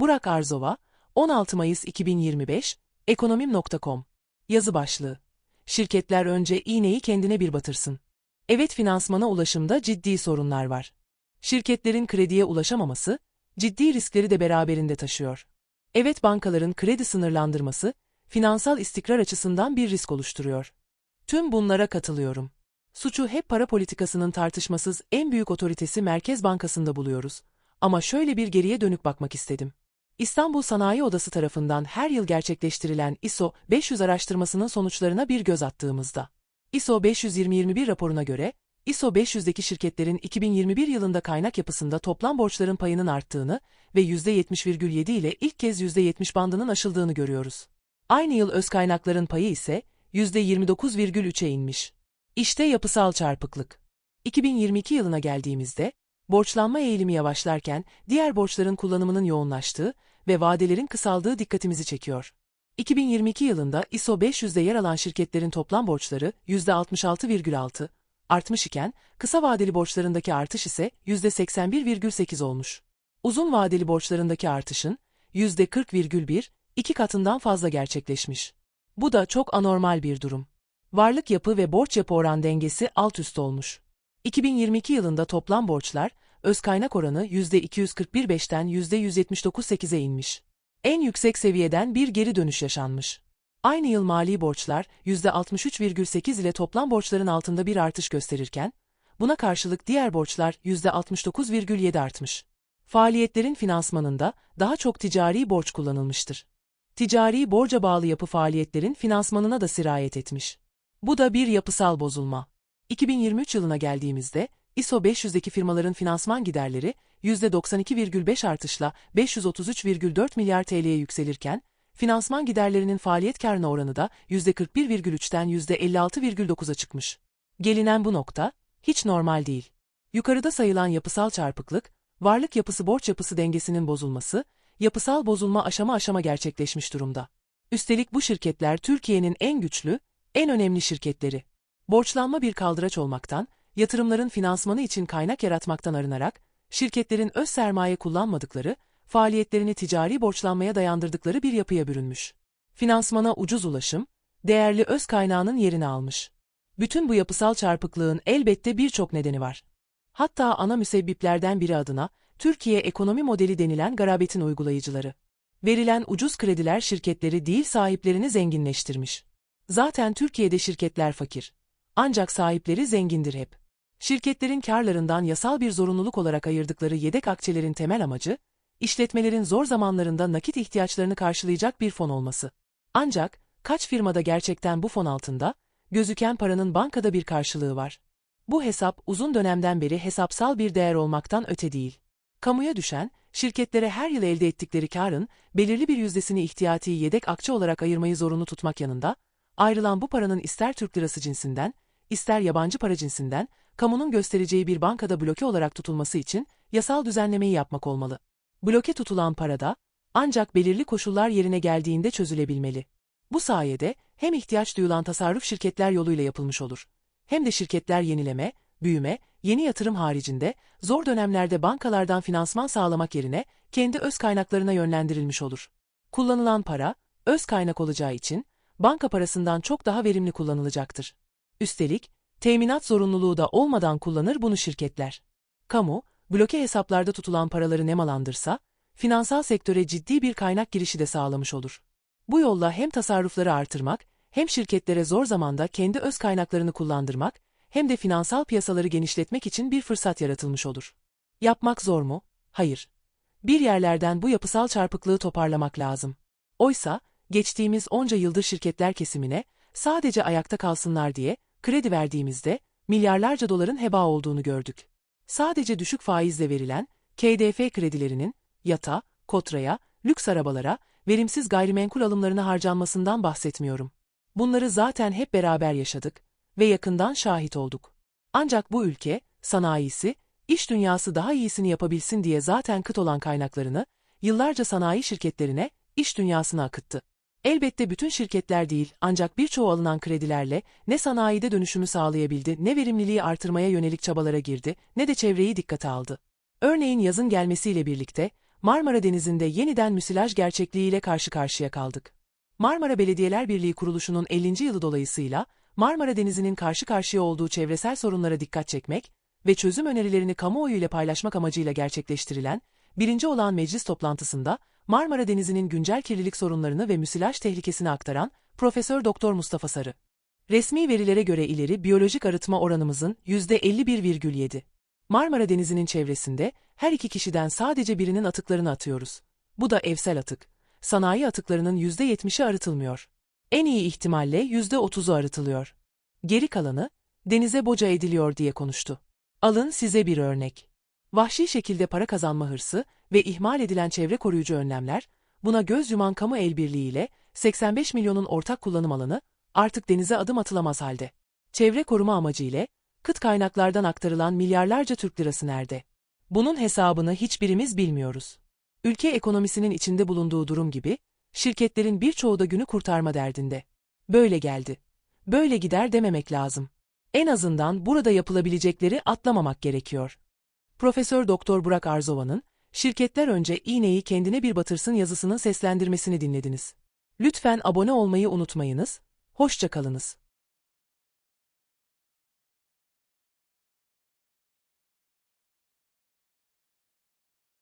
Burak Arzova, 16 Mayıs 2025, ekonomim.com. Yazı başlığı. Şirketler önce iğneyi kendine bir batırsın. Evet finansmana ulaşımda ciddi sorunlar var. Şirketlerin krediye ulaşamaması, ciddi riskleri de beraberinde taşıyor. Evet bankaların kredi sınırlandırması, finansal istikrar açısından bir risk oluşturuyor. Tüm bunlara katılıyorum. Suçu hep para politikasının tartışmasız en büyük otoritesi Merkez Bankası'nda buluyoruz. Ama şöyle bir geriye dönük bakmak istedim. İstanbul Sanayi Odası tarafından her yıl gerçekleştirilen ISO 500 araştırmasının sonuçlarına bir göz attığımızda, ISO 520-21 raporuna göre, ISO 500'deki şirketlerin 2021 yılında kaynak yapısında toplam borçların payının arttığını ve %70,7 ile ilk kez %70 bandının aşıldığını görüyoruz. Aynı yıl öz kaynakların payı ise %29,3'e inmiş. İşte yapısal çarpıklık. 2022 yılına geldiğimizde, borçlanma eğilimi yavaşlarken diğer borçların kullanımının yoğunlaştığı ve vadelerin kısaldığı dikkatimizi çekiyor. 2022 yılında ISO 500'de yer alan şirketlerin toplam borçları %66,6 artmış iken, kısa vadeli borçlarındaki artış ise %81,8 olmuş. Uzun vadeli borçlarındaki artışın %40,1, iki katından fazla gerçekleşmiş. Bu da çok anormal bir durum. Varlık yapı ve borç yapı oran dengesi alt üst olmuş. 2022 yılında toplam borçlar, öz kaynak oranı %241,5'ten %179,8'e inmiş. En yüksek seviyeden bir geri dönüş yaşanmış. Aynı yıl mali borçlar %63,8 ile toplam borçların altında bir artış gösterirken, buna karşılık diğer borçlar %69,7 artmış. Faaliyetlerin finansmanında daha çok ticari borç kullanılmıştır. Ticari borca bağlı yapı faaliyetlerin finansmanına da sirayet etmiş. Bu da bir yapısal bozulma. 2023 yılına geldiğimizde, ISO 500'deki firmaların finansman giderleri %92,5 artışla 533,4 milyar TL'ye yükselirken, finansman giderlerinin faaliyet karına oranı da %41,3'ten %56,9'a çıkmış. Gelinen bu nokta, hiç normal değil. Yukarıda sayılan yapısal çarpıklık, varlık yapısı borç yapısı dengesinin bozulması, yapısal bozulma aşama aşama gerçekleşmiş durumda. Üstelik bu şirketler Türkiye'nin en güçlü, en önemli şirketleri. Borçlanma bir kaldıraç olmaktan, yatırımların finansmanı için kaynak yaratmaktan arınarak, şirketlerin öz sermaye kullanmadıkları, faaliyetlerini ticari borçlanmaya dayandırdıkları bir yapıya bürünmüş. Finansmana ucuz ulaşım, değerli öz kaynağının yerini almış. Bütün bu yapısal çarpıklığın elbette birçok nedeni var. Hatta ana müsebbiplerden biri adına, Türkiye ekonomi modeli denilen garabetin uygulayıcıları. Verilen ucuz krediler şirketleri değil sahiplerini zenginleştirmiş. Zaten Türkiye'de şirketler fakir. Ancak sahipleri zengindir hep. Şirketlerin karlarından yasal bir zorunluluk olarak ayırdıkları yedek akçelerin temel amacı, işletmelerin zor zamanlarında nakit ihtiyaçlarını karşılayacak bir fon olması. Ancak, kaç firmada gerçekten bu fon altında, gözüken paranın bankada bir karşılığı var. Bu hesap uzun dönemden beri hesapsal bir değer olmaktan öte değil. Kamuya düşen, şirketlere her yıl elde ettikleri karın belirli bir yüzdesini ihtiyati yedek akçe olarak ayırmayı zorunlu tutmak yanında, ayrılan bu paranın ister Türk lirası cinsinden, ister yabancı para cinsinden, kamunun göstereceği bir bankada bloke olarak tutulması için yasal düzenlemeyi yapmak olmalı. Bloke tutulan parada, ancak belirli koşullar yerine geldiğinde çözülebilmeli. Bu sayede hem ihtiyaç duyulan tasarruf şirketler yoluyla yapılmış olur, hem de şirketler yenileme, büyüme, yeni yatırım haricinde zor dönemlerde bankalardan finansman sağlamak yerine kendi öz kaynaklarına yönlendirilmiş olur. Kullanılan para, öz kaynak olacağı için banka parasından çok daha verimli kullanılacaktır. Üstelik, teminat zorunluluğu da olmadan kullanır bunu şirketler. Kamu, bloke hesaplarda tutulan paraları nemalandırsa, finansal sektöre ciddi bir kaynak girişi de sağlamış olur. Bu yolla hem tasarrufları artırmak, hem şirketlere zor zamanda kendi öz kaynaklarını kullandırmak, hem de finansal piyasaları genişletmek için bir fırsat yaratılmış olur. Yapmak zor mu? Hayır. Bir yerlerden bu yapısal çarpıklığı toparlamak lazım. Oysa, geçtiğimiz onca yıldır şirketler kesimine, sadece ayakta kalsınlar diye, kredi verdiğimizde, milyarlarca doların heba olduğunu gördük. Sadece düşük faizle verilen, KDF kredilerinin, yata, kotraya, lüks arabalara, verimsiz gayrimenkul alımlarına harcanmasından bahsetmiyorum. Bunları zaten hep beraber yaşadık ve yakından şahit olduk. Ancak bu ülke, sanayisi, iş dünyası daha iyisini yapabilsin diye zaten kıt olan kaynaklarını, yıllarca sanayi şirketlerine, iş dünyasına akıttı. Elbette bütün şirketler değil ancak birçoğu alınan kredilerle ne sanayide dönüşümü sağlayabildi ne verimliliği artırmaya yönelik çabalara girdi ne de çevreyi dikkate aldı. Örneğin yazın gelmesiyle birlikte Marmara Denizi'nde yeniden müsilaj gerçekliğiyle karşı karşıya kaldık. Marmara Belediyeler Birliği kuruluşunun 50. yılı dolayısıyla Marmara Denizi'nin karşı karşıya olduğu çevresel sorunlara dikkat çekmek ve çözüm önerilerini kamuoyu ile paylaşmak amacıyla gerçekleştirilen birinci olan meclis toplantısında Marmara Denizi'nin güncel kirlilik sorunlarını ve müsilaj tehlikesini aktaran Profesör Doktor Mustafa Sarı. Resmi verilere göre ileri biyolojik arıtma oranımızın %51,7. Marmara Denizi'nin çevresinde her iki kişiden sadece birinin atıklarını atıyoruz. Bu da evsel atık. Sanayi atıklarının %70'i arıtılmıyor. En iyi ihtimalle %30'u arıtılıyor. Geri kalanı denize boca ediliyor diye konuştu. Alın size bir örnek. Vahşi şekilde para kazanma hırsı ve ihmal edilen çevre koruyucu önlemler, buna göz yuman kamu el birliğiyle 85 milyonun ortak kullanım alanı artık denize adım atılamaz halde. Çevre koruma amacıyla kıt kaynaklardan aktarılan milyarlarca Türk lirası nerede? Bunun hesabını hiçbirimiz bilmiyoruz. Ülke ekonomisinin içinde bulunduğu durum gibi, şirketlerin birçoğu da günü kurtarma derdinde. Böyle geldi. Böyle gider dememek lazım. En azından burada yapılabilecekleri atlamamak gerekiyor. Profesör Doktor Burak Arzova'nın Şirketler önce iğneyi kendine bir batırsın yazısının seslendirmesini dinlediniz. Lütfen abone olmayı unutmayınız. Hoşça kalınız.